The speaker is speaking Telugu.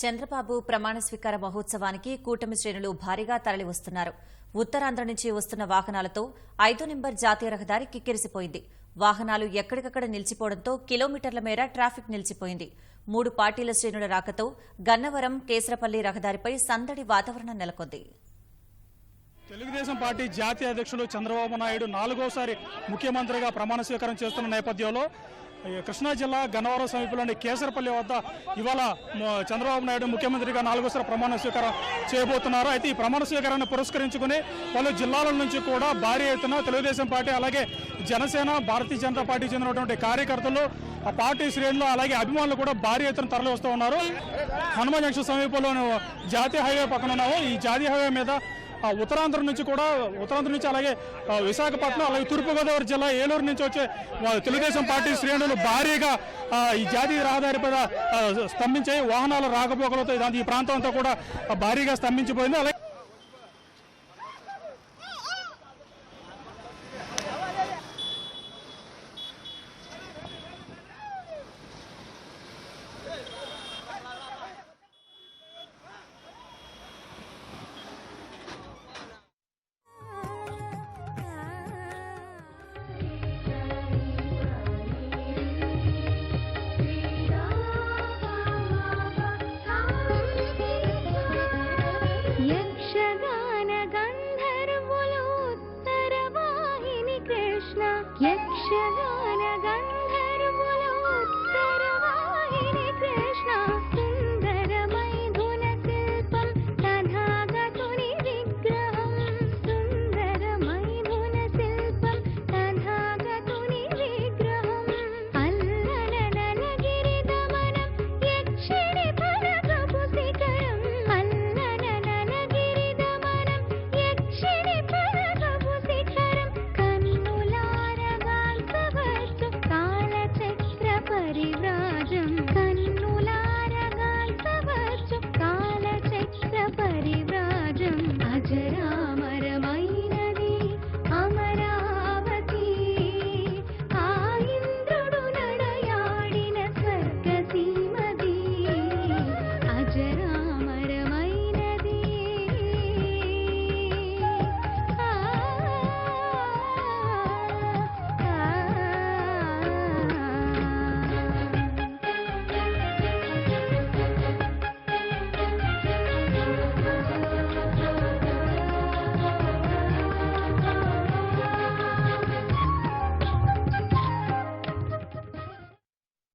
చంద్రబాబు ప్రమాణ స్వీకార మహోత్సవానికి కూటమి శ్రేణులు భారీగా తరలివస్తున్నారు. ఉత్తరాంధ్ర నుంచి వస్తున్న వాహనాలతో ఐదో నెంబర్ జాతీయ రహదారి కిక్కిరిసిపోయింది. వాహనాలు ఎక్కడికక్కడ నిలిచిపోవడంతో కిలోమీటర్ల మేర ట్రాఫిక్ నిలిచిపోయింది. మూడు పార్టీల శ్రేణుల రాకతో గన్నవరం కేసరపల్లి రహదారిపై సందడి వాతావరణం నెలకొంది. తెలుగుదేశం పార్టీ జాతీయ అధ్యక్షుడు చంద్రబాబు నాయుడు నాలుగోసారి ముఖ్యమంత్రిగా ప్రమాణ స్వీకారం చేస్తున్న నేపథ్యంలో కృష్ణా జిల్లా గన్నవరం సమీపంలోని కేసరపల్లి వద్ద ఇవాళ చంద్రబాబు నాయుడు ముఖ్యమంత్రిగా నాలుగోసారి ప్రమాణ స్వీకారం చేయబోతున్నారు. అయితే ఈ ప్రమాణ స్వీకారాన్ని పురస్కరించుకుని పలు జిల్లాల నుంచి కూడా భారీ ఎత్తున తెలుగుదేశం పార్టీ అలాగే జనసేన భారతీయ జనతా పార్టీ చెందినటువంటి కార్యకర్తలు ఆ పార్టీ శ్రేణులు అలాగే అభిమానులు కూడా భారీ ఎత్తున తరలి వస్తూ ఉన్నారు. హనుమాన్ జంక్షన్ సమీపంలో జాతీయ హైవే పక్కన ఉన్నాము. ఈ జాతీయ హైవే మీద ఉత్తరాంధ్ర నుంచి కూడా ఉత్తరాంధ్ర నుంచి అలాగే విశాఖపట్నం అలాగే తూర్పుగోదావరి జిల్లా ఏలూరు నుంచి వచ్చే తెలుగుదేశం పార్టీ శ్రేణులు భారీగా ఈ జాతీయ రహదారి పైన స్తంభించాయి. వాహనాల రాకపోకలతో ఈ ప్రాంతం అంతా కూడా భారీగా స్తంభించిపోయింది. అలాగే कृष्ण यक्षगानगण